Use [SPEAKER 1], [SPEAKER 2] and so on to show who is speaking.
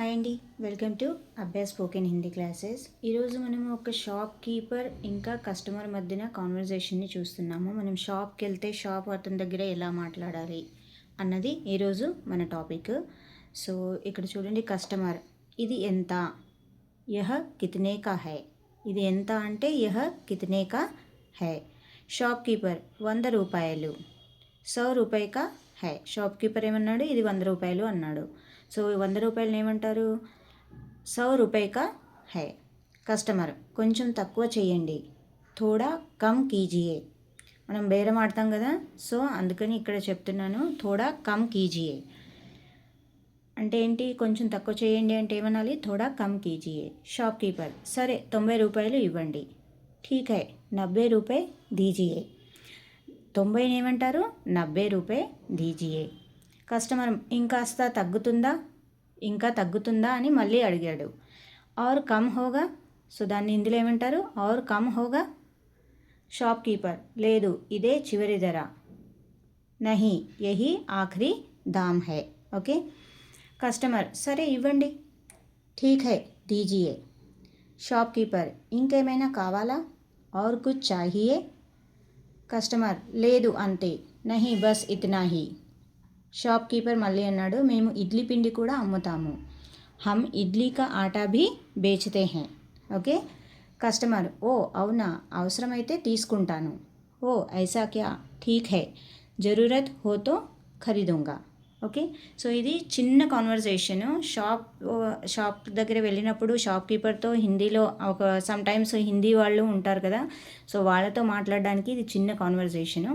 [SPEAKER 1] Hi అండి welcome to Abhyas spoken Hindi classes. ఈరోజు మనం ఒక షాప్ కీపర్ ఇంకా కస్టమర్ మధ్యన కాన్వర్జేషన్ని చూస్తున్నాము. మనం షాప్కి వెళ్తే షాప్ అతని దగ్గర ఎలా మాట్లాడాలి అన్నది ఈరోజు మన టాపిక్. సో ఇక్కడ చూడండి కస్టమర్ ఇది ఎంత? యహ కితనే కా హై. ఇది ఎంత అంటే యహ కితనే కా హై. షాప్ కీపర్ వంద రూపాయలు. సో రూపాయి కా హై. షాప్ కీపర్ ఏమన్నాడు? ఇది వంద రూపాయలు అన్నాడు. సో ఈ వంద రూపాయలు ఏమంటారు? సౌ రూపాయి హై కస్టమర్ కొంచెం తక్కువ చేయండి థోడా కమ్ కీజియే. మనం బేరం ఆడతాం కదా? సో అందుకని ఇక్కడ చెప్తున్నాను థోడా కమ్ కీజియే. అంటే ఏంటి? కొంచెం తక్కువ చేయండి అంటే ఏమనాలి? థోడా కమ్ కీజియే. షాప్ కీపర్ సరే తొంభై రూపాయలు ఇవ్వండి. ఠీక్ హై నబ్బే రూపాయి దీజియే తొంభైని ఏమంటారు? నబ్బే రూపాయి దీజియే కస్టమర్ ఇంకాస్త తగ్గుతుందా? ఇంకా తగ్గుతుందా అని మళ్ళీ అడిగాడు. ఆర్ కమ్ హోగా? సో దాన్ని ఇందులో ఏమంటారు? ఆర్ కమ్ హోగా? Shop keeper. లేదు ఇదే చివరి ధర. నహి యహి ఆఖరి దామ్ హై. ఓకే. కస్టమర్ సరే ఇవ్వండి. ఠీక్ హై దీజియే షాప్ కీపర్ ఇంకేమైనా కావాలా? ఆర్ కుచ్ చాహియే? కస్టమర్ లేదు అంతే. నహి బస్ ఇతనా హీ? షాప్ కీపర్ మళ్ళీ అన్నాడు మేము ఇడ్లీ పిండి కూడా అమ్ముతాము. హమ్ ఇడ్లీ కా ఆటా భీ బేచతే హే. ఓకే? కస్టమర్ ఓ అవునా? అవసరమైతే తీసుకుంటాను. ఓ ఐసా క్యా? ఠీక్ హై. జరూరత్ హోతో ఖరీదుంగా. ఓకే? సో ఇది చిన్న కాన్వర్జేషన్ షాప్ షాప్ దగ్గర వెళ్ళినప్పుడు షాప్ కీపర్తో హిందీలో ఒక సమ్ టైమ్స్ హిందీ వాళ్ళు ఉంటారు కదా సో వాళ్ళతో మాట్లాడడానికి ఇది చిన్న కాన్వర్జేషను